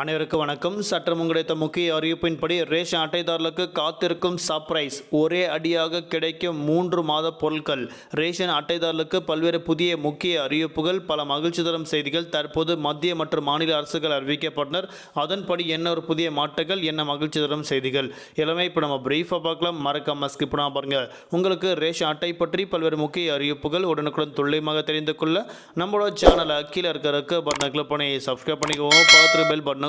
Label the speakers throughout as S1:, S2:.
S1: அனைவருக்கும் வணக்கம். சற்றம் கிடைத்த முக்கிய அறிவிப்பின்படி ரேஷன் அட்டைதாரர்களுக்கு காத்திருக்கும் சர்ப்ரைஸ் ஒரே அடியாக கிடைக்கும் மூன்று மாத பொருட்கள். ரேஷன் அட்டைதாரர்களுக்கு பல்வேறு புதிய முக்கிய அறிவிப்புகள் பல மகிழ்ச்சி தரும் செய்திகள் தற்போது மத்திய மற்றும் மாநில அரசுகள் அறிவிக்கப்பட்டனர். அதன்படி என்ன ஒரு புதிய மாற்றங்கள் என்ன மகிழ்ச்சி தரும் செய்திகள்? எல்லாமே இப்போ நம்ம பிரீஃபாக பார்க்கலாம். மறக்காம ஸ்கிப் பண்ணாம பாருங்க. உங்களுக்கு ரேஷன் அட்டை பற்றி பல்வேறு முக்கிய அறிவிப்புகள் உடனுக்குடன் துல்லியமாக தெரிந்து கொள்ள நம்மளோட சேனலை கீழே இருக்கிறதுக்கு பட்டனை கிளிக் பண்ணி சப்ஸ்கிரைப் பண்ணிக்கோங்க. பார்த்து பெல் பட்டனை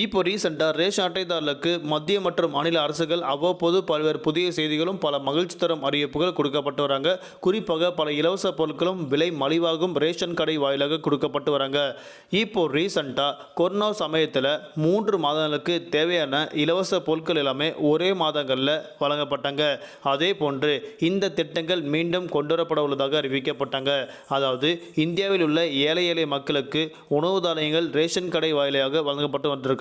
S1: இப்போ ரீசெண்டாக ரேஷன் அட்டைதாரர்களுக்கு மத்திய மற்றும் மாநில அரசுகள் அவ்வப்போது பல்வேறு புதிய செய்திகளும் பல மகிழ்ச்சி தரும் அறிவிப்புகள் கொடுக்கப்பட்டு வராங்க. குறிப்பாக பல இலவச பொருட்களும் விலை மலிவாகும் ரேஷன் கடை வாயிலாக கொடுக்கப்பட்டு வராங்க. இப்போ ரீசெண்டாக கொரோனா சமயத்தில் மூன்று மாதங்களுக்கு தேவையான இலவச பொருட்கள் எல்லாமே ஒரே மாதங்களில் வழங்கப்பட்டாங்க. அதே போன்று இந்த திட்டங்கள் மீண்டும் கொண்டுவரப்பட உள்ளதாக அறிவிக்கப்பட்டாங்க. அதாவது இந்தியாவில் உள்ள ஏழை ஏழை மக்களுக்கு உணவு தானியங்கள் ரேஷன் கடை வாயிலாக வழங்கப்பட்டு வந்திருக்காங்க.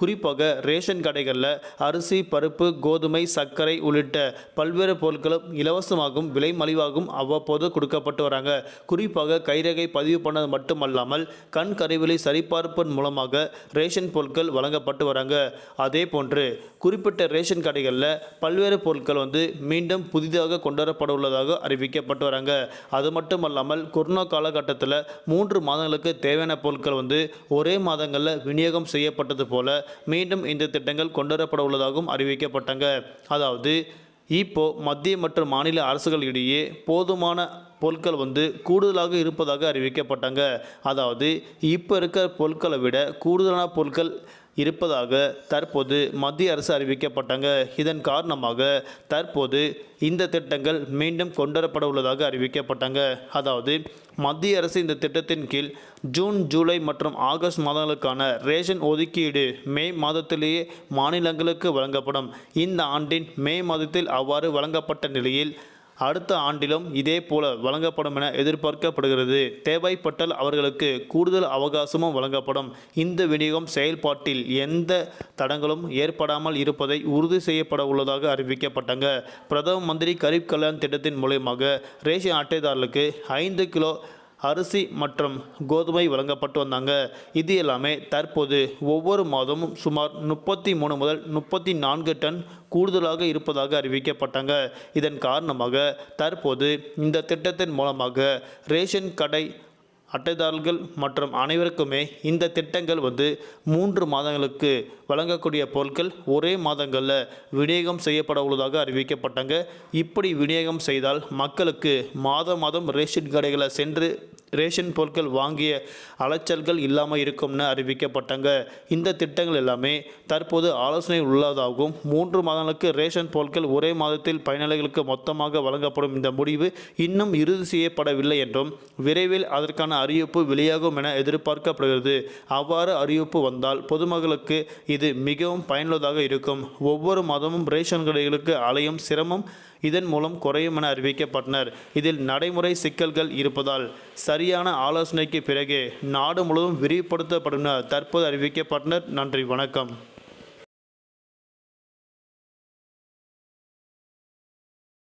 S1: குறிப்பாக ரேஷன் கடைகளில் அரிசி பருப்பு கோதுமை சர்க்கரை உள்ளிட்ட பல்வேறு பொருட்களும் இலவசமாகவும் விலை மலிவாகவும் அவ்வப்போது கொடுக்கப்பட்டு வராங்க. குறிப்பாக கைரேகை பதிவு பண்ணது மட்டுமல்லாமல் கண் கருவிலை சரிபார்ப்பின் மூலமாக ரேஷன் பொருட்கள் வழங்கப்பட்டு வராங்க. அதே போன்று குறிப்பிட்ட ரேஷன் கடைகளில் பல்வேறு பொருட்கள் வந்து மீண்டும் புதிதாக கொண்டு வரப்பட உள்ளதாக அறிவிக்கப்பட்டு வராங்க. அது மட்டுமல்லாமல் கொரோனா காலகட்டத்தில் மூன்று மாதங்களுக்கு தேவையான பொருட்கள் வந்து ஒரே மாதங்களில் விநியோகம் செய்யப்பட்டது போல மீண்டும் இந்த திட்டங்கள் கொண்டுவரப்பட உள்ளதாகவும் அறிவிக்கப்பட்டாங்க. அதாவது இப்போ மத்திய மற்றும் மாநில அரசுகள் இடையே போதுமான பொருட்கள் வந்து கூடுதலாக இருப்பதாக அறிவிக்கப்பட்டாங்க. அதாவது இப்போ இருக்கிற பொருட்களை விட கூடுதலான பொருட்கள் இருப்பதாக தற்போது மத்திய அரசு அறிவிக்கப்பட்டாங்க. இதன் காரணமாக தற்போது இந்த திட்டங்கள் மீண்டும் கொண்டுவரப்பட உள்ளதாக அறிவிக்கப்பட்டாங்க. அதாவது மத்திய அரசு இந்த திட்டத்தின் கீழ் ஜூன் ஜூலை மற்றும் ஆகஸ்ட் மாதங்களுக்கான ரேஷன் ஒதுக்கீடு மே மாதத்திலேயே மாநிலங்களுக்கு வழங்கப்படும். இந்த ஆண்டின் மே மாதத்தில் அவ்வாறு வழங்கப்பட்ட நிலையில் அடுத்த ஆண்டிலும் இதே போல வழங்கப்படும் என எதிர்பார்க்கப்படுகிறது. தேவைப்பட்டால் அவர்களுக்கு கூடுதல் அவகாசமும் வழங்கப்படும். இந்த விநியோகம் செயல்பாட்டில் எந்த தடங்களும் ஏற்படாமல் இருப்பதை உறுதி செய்யப்பட உள்ளதாக அறிவிக்கப்பட்டாங்க. பிரதம மந்திரி கரீப் கல்யாண் திட்டத்தின் மூலயமாக ரேஷன் அட்டைதாரர்களுக்கு ஐந்து கிலோ அரிசி மற்றும் கோதுமை வழங்கப்பட்டு வந்தாங்க. இது எல்லாமே தற்போது ஒவ்வொரு மாதமும் சுமார் முப்பத்தி மூணு முதல் முப்பத்தி நான்கு டன் கூடுதலாக இருப்பதாக அறிவிக்கப்பட்டாங்க. இதன் காரணமாக தற்போது இந்த திட்டத்தின் மூலமாக ரேஷன் கடை அட்டைதாரர்கள் மற்றும் அனைவருக்குமே இந்த திட்டங்கள் வந்து மூன்று மாதங்களுக்கு வழங்கக்கூடிய பொருட்கள் ஒரே மாதங்களில் விநியோகம் செய்யப்பட உள்ளதாக அறிவிக்கப்பட்டாங்க. இப்படி விநியோகம் செய்தால் மக்களுக்கு மாதம் மாதம் ரேஷன் கடைகளை சென்று ரேஷன் பொருட்கள் வாங்கிய அலைச்சல்கள் இல்லாமல் இருக்கும்னு அறிவிக்கப்பட்டாங்க. இந்த திட்டங்கள் எல்லாமே தற்போது ஆலோசனை உள்ளதாகவும் மூன்று மாதங்களுக்கு ரேஷன் பொருட்கள் ஒரே மாதத்தில் பயனாளிகளுக்கு மொத்தமாக வழங்கப்படும் இந்த முடிவு இன்னும் இறுதி செய்யப்படவில்லை என்றும் விரைவில் அதற்கான அறிவிப்பு வெளியாகும் என எதிர்பார்க்கப்படுகிறது. அவ்வாறு அறிவிப்பு வந்தால் பொதுமக்களுக்கு இது மிகவும் பயனுள்ளதாக இருக்கும். ஒவ்வொரு மாதமும் ரேஷன் கடைகளுக்கு அலையும் சிரமம் இதன் மூலம் குறையும் என அறிவிக்கப்பட்டனர். இதில் நடைமுறை சிக்கல்கள் இருப்பதால் சரியான ஆலோசனைக்கு பிறகு நாடு முழுவதும் விரிவுபடுத்தப்படும் என தற்போது அறிவிக்கப்பட்டனர். நன்றி வணக்கம்.